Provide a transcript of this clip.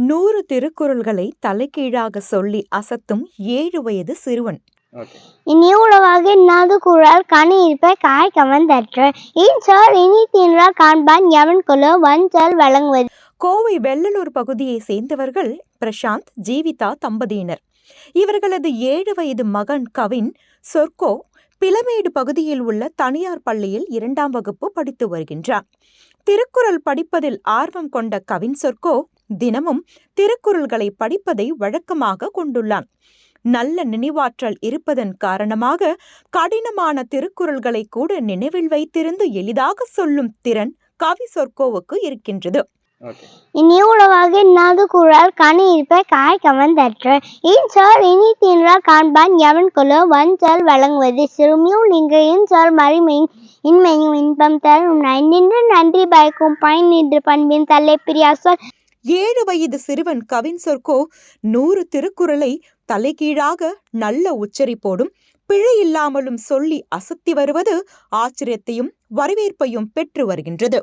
நூறு திருக்குறள்களை தலைகீழாக சொல்லி அசத்தும் ஏழு வயது சிறுவன். உளவாக இன்னாது குழால் கனி இருப்ப காய் கவர்ந்தற்ற. இன் சொல் இனி தின்றால் காண்பான் எவன் கொலோ வன் சொல் வழங்குவது. கோவை வெள்ளலூர் பகுதியை சேர்ந்தவர்கள் பிரசாந்த் ஜீவிதா தம்பதியினர். இவர்களது ஏழு வயது மகன் கவின் சொர்க்கோ பிளமேடு பகுதியில் உள்ள தனியார் பள்ளியில் இரண்டாம் வகுப்பு படித்து வருகின்றார். திருக்குறள் படிப்பதில் ஆர்வம் கொண்ட கவின் சொர்க்கோ தினமும் திருக்குறள்களை படிப்பதை வழக்கமாக கொண்டுள்ளான். நல்ல நினைவாற்றல் இருப்பதன் காரணமாக கடினமான திருக்குறள்களை கூட நினைவில் வைத்திருந்து எளிதாக சொல்லும் திறன் கவி சொர்க்கோவுக்கு இருக்கின்றது. இனி உளவாக இன்னாது குழால் கனி இருப்ப காய் கவர்ந்தற்ற இன் சொல் இனி தின்றால் காண்பான் எவன் கொலோ வன் சொல் வழங்குவது. சிறுமியும் இன்றையின் சொல் மறிமையும் இன்மையும் இன்பம் தரும். நின்று நன்றி பயக்கும் பயன் நின்று பண்பின் தலை பிரியா சொல் ஏழு வயது சிறுவன் கவின் சொர்க்கோ நூறு திருக்குறளை தலைகீழாக நல்ல உச்சரிப்போடும் பிழை இல்லாமலும் சொல்லி அசத்தி வருவது ஆச்சரியத்தையும் வரவேற்பையும் பெற்று வருகின்றது.